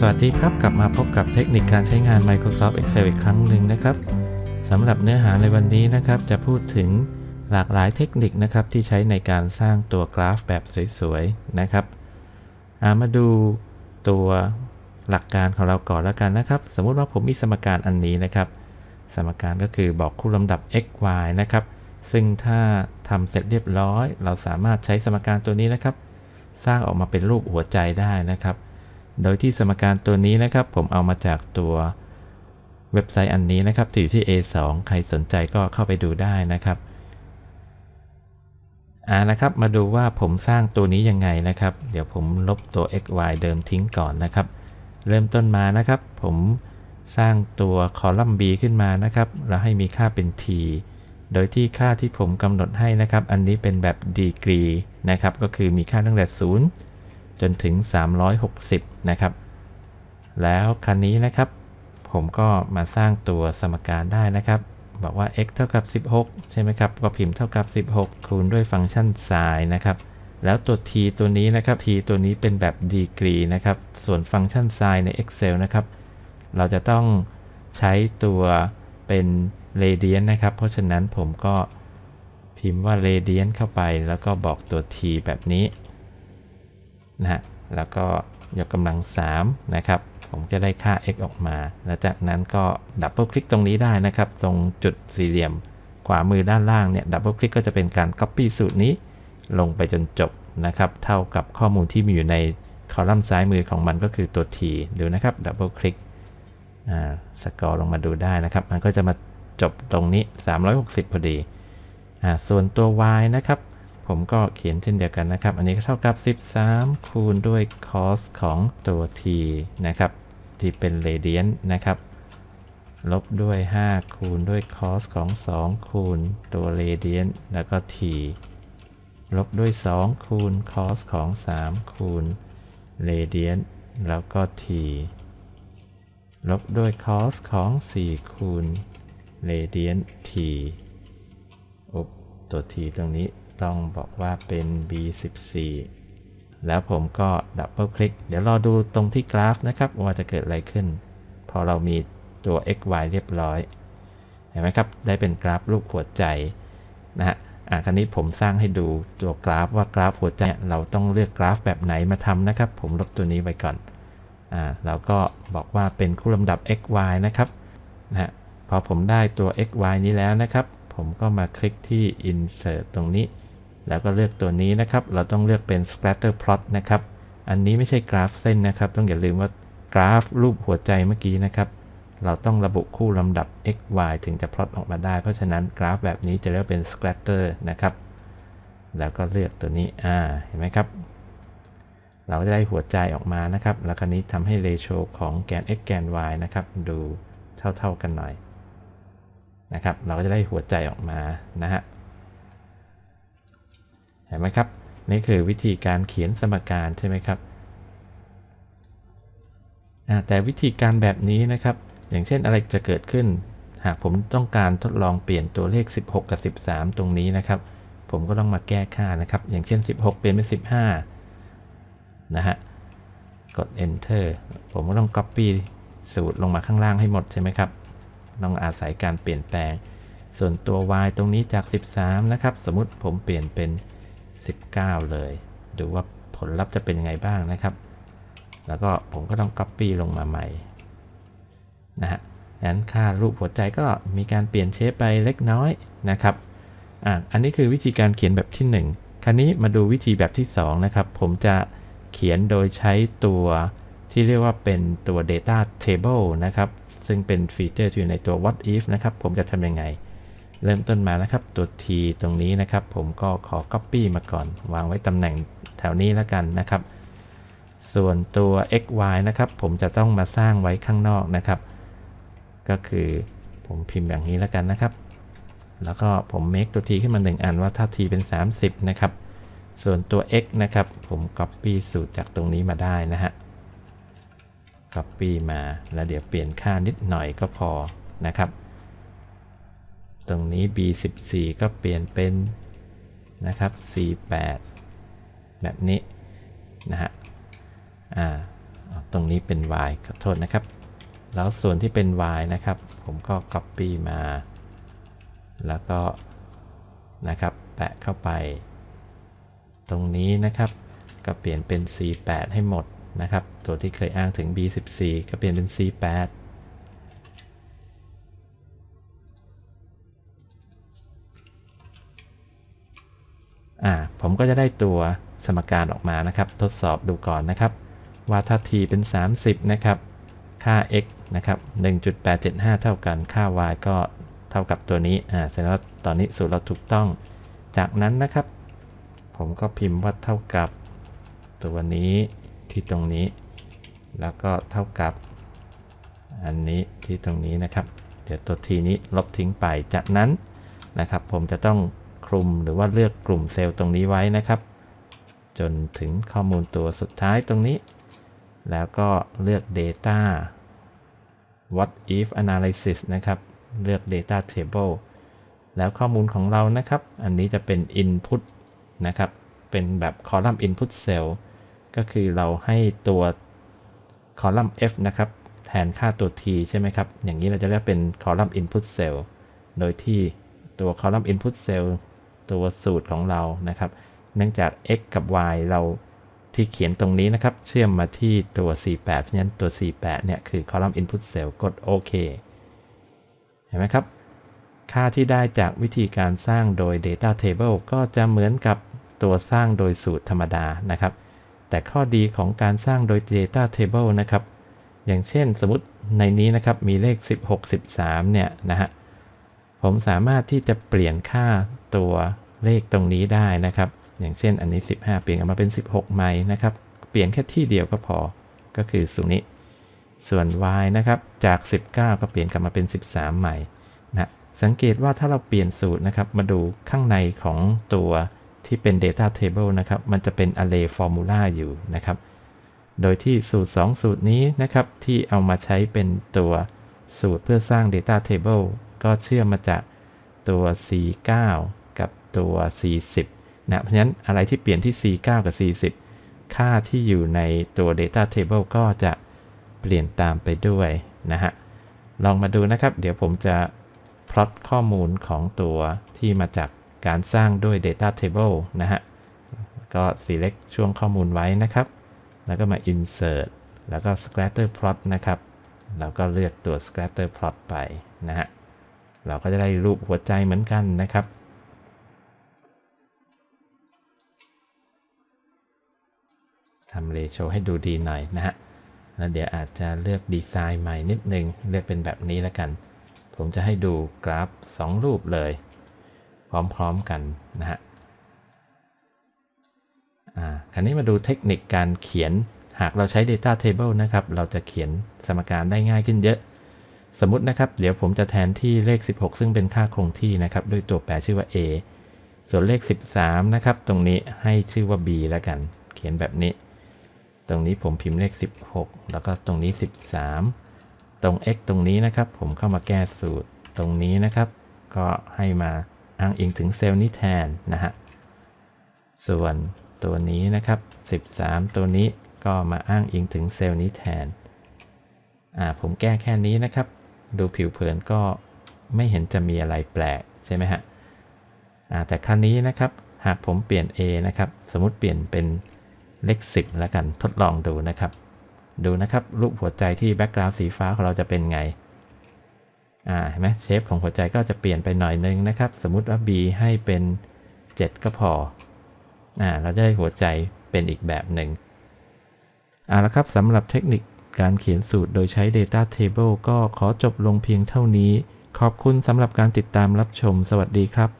สวัสดีครับ กลับมาพบกับเทคนิคการใช้งาน Microsoft Excel อีกครั้งหนึ่งนะครับสำหรับเนื้อหาในวันนี้นะครับ จะพูดถึงหลากหลายเทคนิคนะครับที่ใช้ในการสร้างตัวกราฟแบบสวยๆนะครับามาดูตัวหลักการของเราก่อนแล้วกันนะครับ สมมุติว่าผมมีสมการอันนี้นะครับ สมการก็คือบอกคู่ลำดับ x y นะครับ ซึ่งถ้าทำเสร็จเรียบร้อย เราสามารถใช้สมการตัวนี้นะครับ สร้างออกมาเป็นรูปหัวใจได้นะครับ โดยที่สมการตัวนี้นะครับ ผมเอามาจากตัวเว็บไซต์อันนี้นะครับที่อยู่ที่ A2 ใครสนใจก็เข้าไปดูได้นะครับอ่านะครับ มาดูว่าผมสร้างตัวนี้ยังไงนะครับ เดี๋ยวผมลบตัว x y เดิมทิ้งก่อนนะครับ เริ่มต้นมานะครับ ผมสร้างตัวคอลัมน์ b ขึ้นมานะครับ แล้วให้มีค่าเป็น t โดยที่ค่าที่ผมกำหนดให้นะครับ อันนี้เป็นแบบดีกรีนะครับ ก็คือมีค่าตั้งแต่0 จนถึง 360 นะครับ แล้วคันนี้นะครับ ผมก็มาสร้างตัวสมการได้นะครับ บอกว่า x เท่ากับ 16 ใช่ไหมครับ ก็พิมพ์เท่ากับ 16 คูณด้วยฟังก์ชัน sin นะครับ แล้วตัว t ตัวนี้นะครับ t ตัวนี้เป็นแบบดีกรีนะครับ ส่วนฟังก์ชัน sin ใน Excel นะครับ เราจะต้องใช้ตัวเป็น radian นนะครับ เพราะฉะนั้นผมก็พิมพ์ว่า radian เข้าไปแล้วก็บอกตัว t แบบนี้ นะฮะแล้วก็ยกกำลัง3นะครับผมจะได้ค่า x ออกมา แล้วจากนั้นก็ดับเบิลคลิกตรงนี้ได้นะครับ ตรงจุดสี่เหลี่ยม ขวามือด้านล่างเนี่ยดับเบิลคลิกก็จะเป็นการ Copy สูตรนี้ ลงไปจนจบนะครับ เท่ากับข้อมูลที่มีอยู่ในคอลัมน์ซ้ายมือของมันก็คือตัว t ดูนะครับดับเบิลคลิกสกอร์ลงมาดูได้นะครับ มันก็จะมาจบตรงนี้ 360 พอดีอ่าส่วนตัว y นะครับ ผมก็เขียนเช่นเดียวกันนะครับ อันนี้ก็เท่ากับ 13 คูณด้วย cos ของตัว t นะครับ ที่เป็น radian นนะครับ ลบด้วย 5 คูณด้วย cos ของ 2 คูณตัว radian แล้วก็ t ลบด้วย 2 คูณ cos ของ 3 คูณ radian แล้วก็ t ลบด้วย cos ของ 4 คูณ radian t อุบตัว t ตรงนี้ ต้องบอกว่าเป็น b14 แล้วผมก็ดับเบิลคลิก เดี๋ยวรอดูตรงที่กราฟนะครับว่าจะเกิดอะไรขึ้น พอเรามีตัว x y เรียบร้อย เห็นไหมครับ ได้เป็นกราฟรูปหัวใจนะฮะอะคราวนี้ผมสร้างให้ดูตัวกราฟว่ากราฟหัวใจเราต้องเลือกกราฟแบบไหนมาทำนะครับ ผมลบตัวนี้ไว้ก่อนอ่าเราก็บอกว่าเป็นคู่ลำดับ x y นะครับนะฮะพอผมได้ตัว x y นี้แล้วนะครับ ผมก็มาคลิกที่ insert ตรงนี้ แล้วก็เลือกตัวนี้นะครับ เราต้องเลือกเป็น scatter plot นะครับ อันนี้ไม่ใช่กราฟเส้นนะครับ ต้องอย่าลืมว่ากราฟรูปหัวใจเมื่อกี้นะครับ เราต้องระบุคู่ลำดับ x y ถึงจะพลอตออกมาได้ เพราะฉะนั้นกราฟแบบนี้จะเรียกเป็น scatter นะครับ แล้วก็เลือกตัวนี้ อ่า เห็นไหมครับ เราจะได้หัวใจออกมานะครับ แล้วคราวนี้ทำให้เรโชของแกน x แกน y นะครับ ดูเท่าๆกันหน่อยนะครับ เราก็จะได้หัวใจออกมานะฮะ เห็นไหมครับ นี่คือวิธีการเขียนสมการใช่ไหมครับแต่วิธีการแบบนี้นะครับ อย่างเช่นอะไรจะเกิดขึ้น หากผมต้องการทดลองเปลี่ยนตัวเลข 16 กับ 13 ตรงนี้นะครับ ผมก็ต้องมาแก้ค่านะครับ อย่างเช่น 16 เปลี่ยนเป็น 15 นะฮะ กด enter ผมก็ต้อง copy สูตรลงมาข้างล่างให้หมดใช่ไหมครับต้องอาศัยการเปลี่ยนแปลง ส่วนตัว y ตรงนี้จาก 13 นะครับ สมมติผมเปลี่ยนเป็น 19 เลย ดูว่าผลลัพธ์จะเป็นยังไงบ้างนะครับ แล้วก็ผมก็ต้อง copy ลงมาใหม่นะฮะงั้นค่ารูปหัวใจก็มีการเปลี่ยนเชฟไปเล็กน้อยนะครับอะอันนี้คือวิธีการเขียนแบบที่ 1 คราวนี้มาดูวิธีแบบที่ 2 นะครับ ผมจะเขียนโดยใช้ตัวที่เรียกว่าเป็นตัว data table นะครับ ซึ่งเป็นฟีเจอร์ที่อยู่ในตัว what if นะครับ ผมจะทำยังไง เริ่มต้นมานะครับตัว t ตรงนี้นะครับ ผมก็ขอ copy มาก่อน วางไว้ตำแหน่งแถวนี้แล้วกันนะครับ ส่วนตัว x y นะครับผมจะต้องมาสร้างไว้ข้างนอกนะครับ ก็คือผมพิมพ์อย่างนี้แล้วกันนะครับ แล้วก็ผม make ตัว t ขึ้นมา 1 อันว่าถ้า t เป็น 30 นะครับ ส่วนตัว x นะครับ ผม copy สูตรจากตรงนี้มาได้นะฮะ copy มาแล้วเดี๋ยวเปลี่ยนค่านิดหน่อยก็พอนะครับ ตรงนี้ b14 ก็เปลี่ยนเป็นนะครับ c8 แบบนี้นะฮะ อ่า ตรงนี้เป็น y ขอโทษนะครับ แล้วส่วนที่เป็น y นะครับ ผมก็ copy มา แล้วก็นะครับ แปะเข้าไป ตรงนี้นะครับ ก็เปลี่ยนเป็น C8 ให้หมดนะครับ ตัวที่เคยอ้างถึง B14 ก็เปลี่ยนเป็น C8 อ่าผมก็จะได้ตัวสมการออกมานะครับ ทดสอบดูก่อนนะครับ ว่าถ้า t เป็น 30 นะครับ ค่า x นะครับ1.875 เท่ากัน ค่า y ก็เท่ากับตัวนี้ อ่าแสดงว่าตอนนี้สูตรเราถูกต้อง จากนั้นนะครับ ผมก็พิมพ์ว่าเท่ากับตัวนี้ที่ตรงนี้ แล้วก็เท่ากับ อันนี้ที่ตรงนี้นะครับ เดี๋ยวตัวทีนี้ลบทิ้งไป จากนั้นนะครับ ผมจะต้อง คลุมหรือว่าเลือกกลุ่มเซลล์ตรงนี้ไว้นะครับ จนถึงข้อมูลตัวสุดท้ายตรงนี้ แล้วก็เลือก data what if analysis นะครับ เลือก data table แล้วข้อมูลของเรานะครับ อันนี้จะเป็น input นะครับ เป็นแบบคอลัมน์ input cell ก็คือเราให้ตัวคอลัมน์ f นะครับ แทนค่าตัว t ใช่ไหมครับ อย่างนี้เราจะเรียกเป็นคอลัมน์ input cell โดยที่ตัวคอลัมน์ input cell ตัวสูตรของเรานะครับ เนื่องจาก x กับ y เราที่เขียนตรงนี้นะครับ เชื่อมมาที่ตัว C8 เพราะฉะนั้นตัว C8 เนี่ย คือ column input cell กดโอเคเห็นไหมครับ ค่าที่ได้จากวิธีการสร้างโดย data table ก็จะเหมือนกับตัวสร้างโดยสูตรธรรมดานะครับ แต่ข้อดีของการสร้างโดย data table นะครับ อย่างเช่นสมมติในนี้นะครับ มีเลข 16 13 เนี่ยนะฮะ ผมสามารถที่จะเปลี่ยนค่าตัวเลขตรงนี้ได้นะครับ อย่างเช่นอันนี้ 15 เปลี่ยนออกมาเป็น 16ใหม่นะครับ เปลี่ยนแค่ที่เดียวก็พอ ก็คือสูนี้ ส่วน y นะครับ จาก 19 ก็เปลี่ยนกลับมาเป็น 13 ใหม่นะสังเกตว่าถ้าเราเปลี่ยนสูตรนะครับ มาดูข้างในของตัวที่เป็น data table นะครับ มันจะเป็น array formula อยู่นะครับ โดยที่สูตร 2 สูตรนี้นะครับ ที่เอามาใช้เป็นตัวสูตรเพื่อสร้าง data table ก็เชื่อมมาจากตัว C9 กับตัว C10 นะ เพราะฉะนั้นอะไรที่เปลี่ยนที่ C9 กับ C10 ค่าที่อยู่ในตัว data table ก็จะเปลี่ยนตามไปด้วยนะฮะ ลองมาดูนะครับ เดี๋ยวผมจะพลอตข้อมูลของตัวที่มาจากการสร้างด้วย data table นะฮะ ก็ select ช่วงข้อมูลไว้นะครับ แล้วก็มา insert แล้วก็ scatter plot นะครับเราก็เลือกตัว scatter plot ไปนะฮะ เราก็จะได้รูปหัวใจเหมือนกันนะครับ ทำเรโชให้ดูดีหน่อยนะฮะ แล้วเดี๋ยวอาจจะเลือกดีไซน์ใหม่นิดนึง เลือกเป็นแบบนี้แล้วกัน ผมจะให้ดูกราฟ 2 รูปเลย พร้อมๆกันนะฮะอ่าคราวนี้มาดูเทคนิคการเขียน หากเราใช้ Data Table นะครับ เราจะเขียนสมการได้ง่ายขึ้นเยอะ สมมตินะครับเดี๋ยวผมจะแทนที่เลข 16 ซึ่งเป็นค่าคงที่นะครับด้วยตัวแปรชื่อว่า a ส่วนเลข 13 นะครับ ตรงนี้ให้ชื่อว่า b แล้วกัน เขียนแบบนี้ ตรงนี้ผมพิมพ์เลข 16 แล้วก็ตรงนี้ 13 ตรง x ตรงนี้นะครับ ผมเข้ามาแก้สูตรตรงนี้นะครับ ก็ให้มาอ้างอิงถึงเซลล์นี้แทนนะฮะส่วนตัวนี้นะครับ 13 ตัวนี้ก็มาอ้างอิงถึงเซลล์นี้แทนอ่าผมแก้แค่นี้นะครับ ผิวเผินก็ไม่เห็นจะมีอะไรแปลกใช่ไหมฮะแต่ครั้นี้นะครับหากผมเปลี่ยน a นะครับสมมติเปลี่ยนเป็นเลข10แล้วกันทดลองดูนะครับ ดูนะครับรูปหัวใจที่แบ็กกราวด์สีฟ้าของเราจะเป็นไงอ่าเห็นไหมเชฟของหัวใจก็จะเปลี่ยนไปหน่อยนึงนะครับ สมมติว่า b ให้เป็น 7 ก็พออ่าเราจะได้หัวใจเป็นอีกแบบหนึ่งเอาละครับสำหรับเทคนิค การเขียนสูตรโดยใช้ Data Table ก็ขอจบลงเพียงเท่านี้ ขอบคุณสำหรับการติดตามรับชม สวัสดีครับ